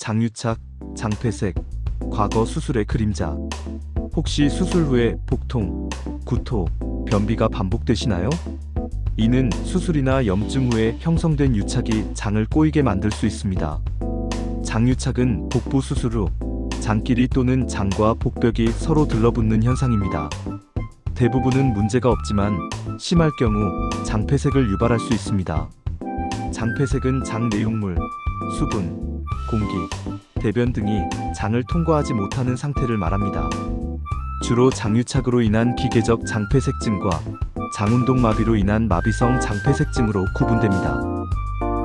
장유착, 장폐색, 과거 수술의 그림자. 혹시 수술 후에 복통, 구토, 변비가 반복되시나요? 이는 수술이나 염증 후에 형성된 유착이 장을 꼬이게 만들 수 있습니다. 장유착은 복부 수술 후 장끼리 또는 장과 복벽이 서로 들러붙는 현상입니다. 대부분은 문제가 없지만 심할 경우 장폐색을 유발할 수 있습니다. 장폐색은 장 내용물, 수분, 공기, 대변 등이 장을 통과하지 못하는 상태를 말합니다. 주로 장유착으로 인한 기계적 장폐색증과 장운동 마비로 인한 마비성 장폐색증으로 구분됩니다.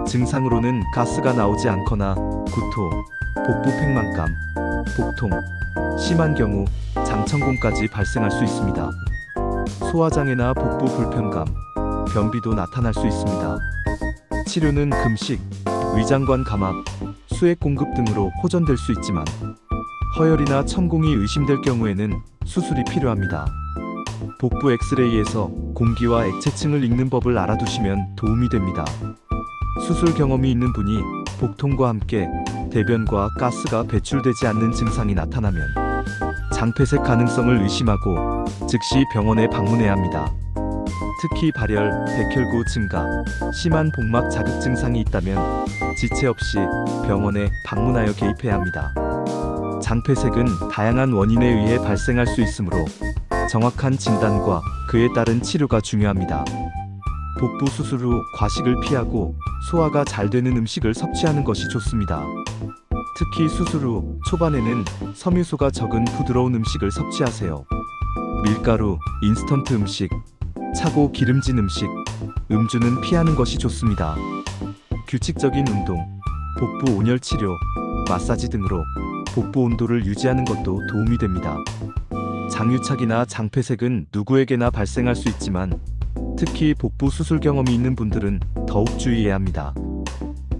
증상으로는 가스가 나오지 않거나 구토, 복부 팽만감, 복통, 심한 경우 장천공까지 발생할 수 있습니다. 소화장애나 복부 불편감, 변비도 나타날 수 있습니다. 치료는 금식, 위장관 감압, 수액 공급 등으로 호전될 수 있지만 허혈이나 천공이 의심될 경우에는 수술이 필요합니다. 복부 엑스레이에서 공기와 액체층을 읽는 법을 알아두시면 도움이 됩니다. 수술 경험이 있는 분이 복통과 함께 대변과 가스가 배출되지 않는 증상이 나타나면 장폐색 가능성을 의심하고 즉시 병원에 방문해야 합니다. 특히 발열, 백혈구 증가, 심한 복막 자극 증상이 있다면 지체 없이 병원에 방문하여 개입해야 합니다. 장폐색은 다양한 원인에 의해 발생할 수 있으므로 정확한 진단과 그에 따른 치료가 중요합니다. 복부 수술 후 과식을 피하고 소화가 잘 되는 음식을 섭취하는 것이 좋습니다. 특히 수술 후 초반에는 섬유소가 적은 부드러운 음식을 섭취하세요. 밀가루, 인스턴트 음식, 차고 기름진 음식, 음주는 피하는 것이 좋습니다. 규칙적인 운동, 복부 온열 치료, 마사지 등으로 복부 온도를 유지하는 것도 도움이 됩니다. 장유착이나 장폐색은 누구에게나 발생할 수 있지만 특히 복부 수술 경험이 있는 분들은 더욱 주의해야 합니다.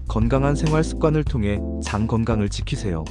건강한 생활 습관을 통해 장 건강을 지키세요.